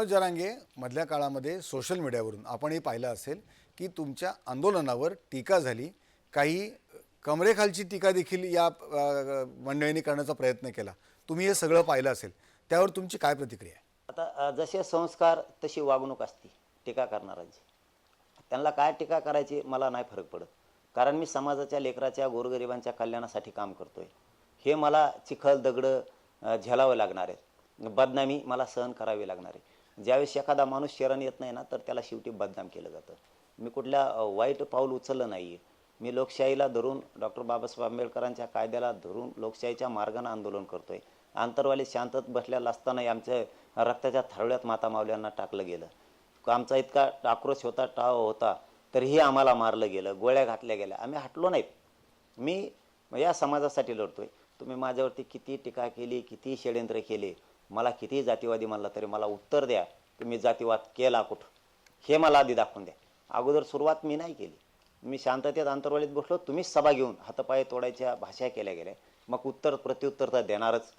मनोज जरांगे मधल्या काळामध्ये सोशल मीडियावरून आपणही पाहिलं असेल की तुमच्या आंदोलनावर टीका झाली. काही कमरेखालची टीका देखील या मंडळींनी करण्याचा प्रयत्न केला. तुम्ही हे सगळं पाहिलं असेल. त्यावर तुमची काय प्रतिक्रिया आहे? आता जसे संस्कार तशी वागणूक असते टीका करणाऱ्यांची. त्यांना काय टीका करायची मला नाही फरक पडत. कारण मी समाजाच्या लेकराच्या गोरगरिबांच्या कल्याणासाठी काम करतोय. हे मला चिखल दगडं झेलावं लागणार आहे बदनामी मला सहन करावी लागणार आहे. ज्यावेळेस एखादा माणूस शरण येत नाही ना तर त्याला शेवटी बदनाम केलं जातं. मी कुठल्या वाईट पाऊल उचललं नाही मी लोकशाहीला धरून डॉक्टर बाबासाहेब आंबेडकरांच्या कायद्याला धरून लोकशाहीच्या मार्गाने आंदोलन करतोय. आंतरवाली शांतत बसलेला असतानाही आमच्या रक्ताच्या थारोळ्यात माता मावल्यांना टाकलं गेलं. आमचा इतका आक्रोश होता टाव होता तरीही आम्हाला मारलं गेलं गोळ्या घातल्या गेल्या. आम्ही हटलो नाहीत. मी या समाजासाठी लढतोय. तुम्ही माझ्यावरती किती टीका केली किती षडयंत्र केले मला किती जातीवादी म्हणला तरी मला उत्तर द्या की मी जातीवाद केला कुठं? हे मला आधी दाखवून द्या. अगोदर सुरुवात मी नाही केली. मी शांततेत आंतरवालीत बसलो. तुम्हीच सभा घेऊन हातपाय तोडायच्या भाषा केल्या गेल्या. मग उत्तर प्रत्युत्तर तर देणारच.